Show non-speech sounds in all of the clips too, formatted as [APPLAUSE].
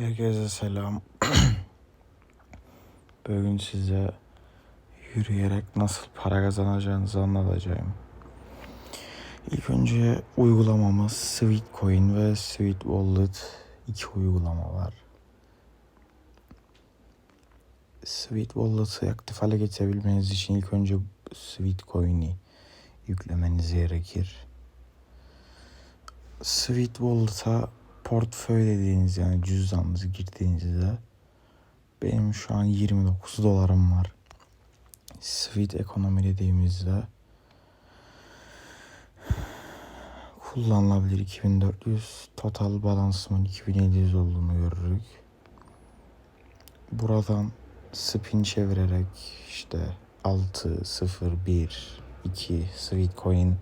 Herkese selam. [CLEARS THROAT] Bugün size yürüyerek nasıl para kazanacağınızı anlatacağım. İlk önce uygulamamız Sweet Coin ve Sweet Wallet iki uygulama var. Sweet Wallet'ı aktif hale getirebilmeniz için ilk önce Sweet Coin'i yüklemeniz gerekir. Sweet Wallet'a portföy dediğiniz yani cüzdanınızı girdiğinizde benim şu an 29 dolarım var. Sweet ekonomi dediğimizde kullanılabilir 2400 total balansımın 2700 olduğunu görürük. Buradan spin çevirerek işte 6 0 1 2 Sweet coin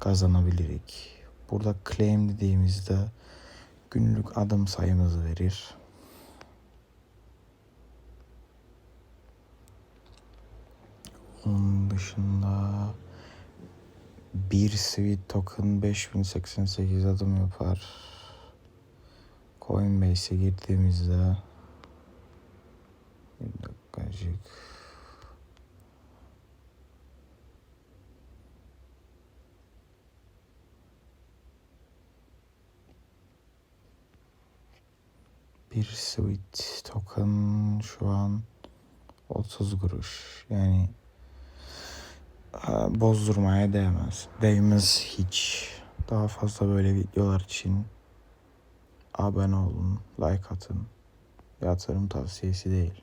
kazanabilirik. Burada claim dediğimizde günlük adım sayımızı verir. Onun dışında bir Sweet token 5088 adım yapar. Coinbase'e girdiğimizde bir dakikacık bir Sweet token şu an 30 kuruş. Yani e, bozdurmaya değmez. Değmez hiç. Daha fazla böyle videolar için abone olun, like atın. Yatırım tavsiyesi değil.